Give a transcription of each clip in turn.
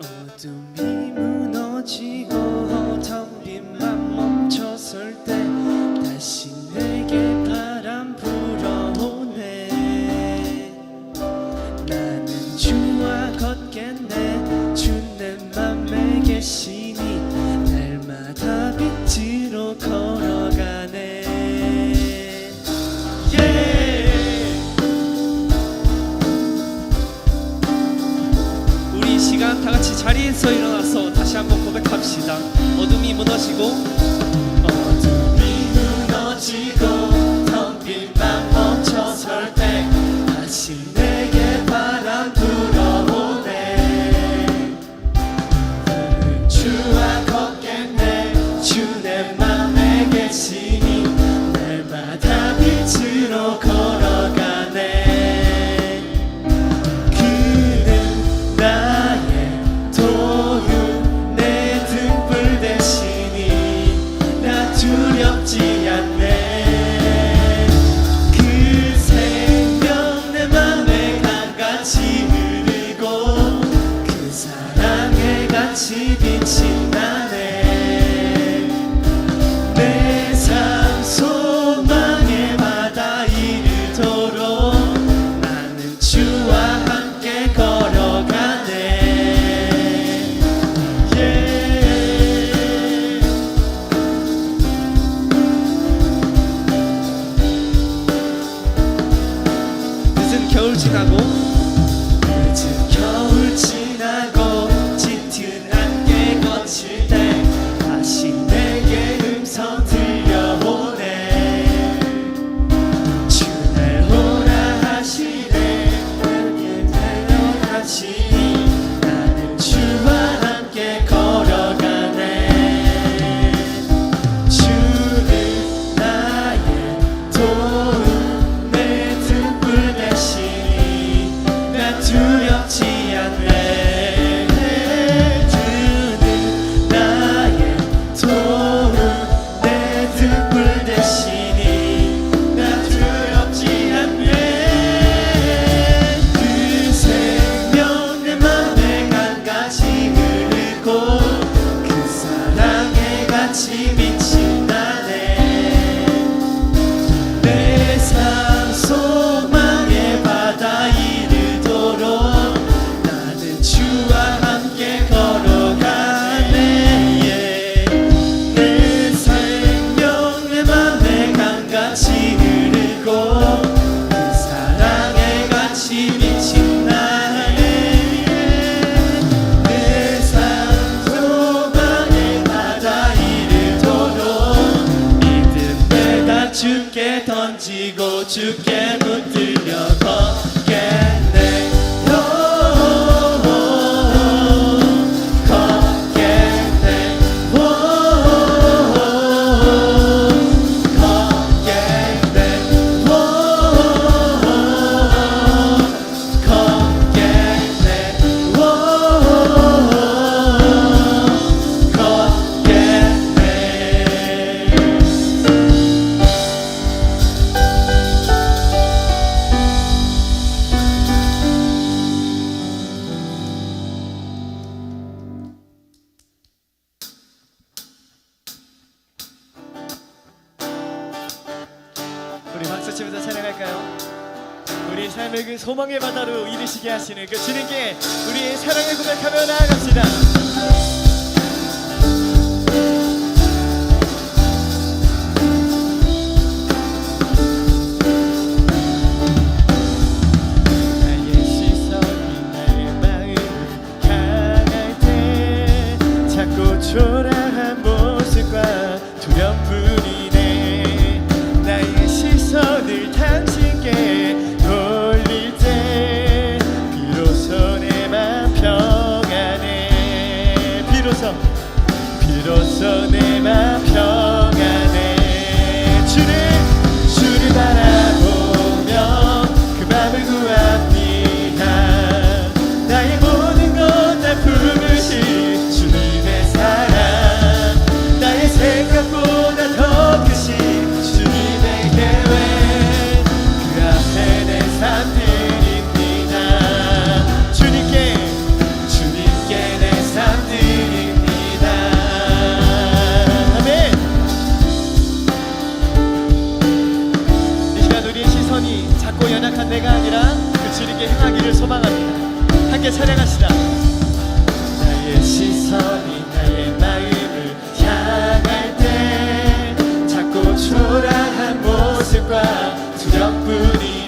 어둠이 무너지고 합시다. 어둠이 무너지고 어둠이 무너지고 텅빈만 멈춰 설때 다시 내게 바람 불어오네 주와 걷겠네 주 내 맘에 계시니 날마다 빛으로 그 repetir. 지고 주께 붙들려 더 할까요? 우리의 삶을 그 소망의 바다로 이르시게 하시는 그 주님께 우리의 사랑을 고백하며 나아갑시다. 초라 두렵뿐이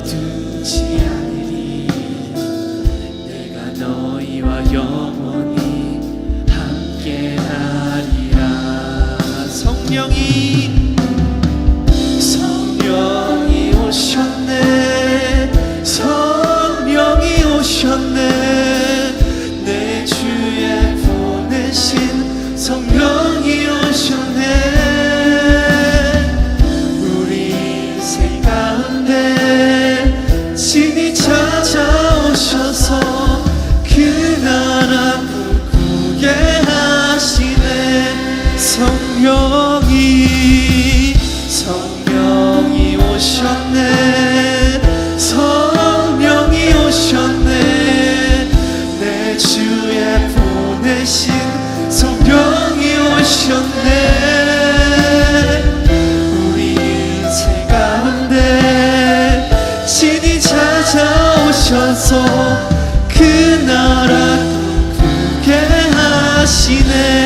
버려두지 하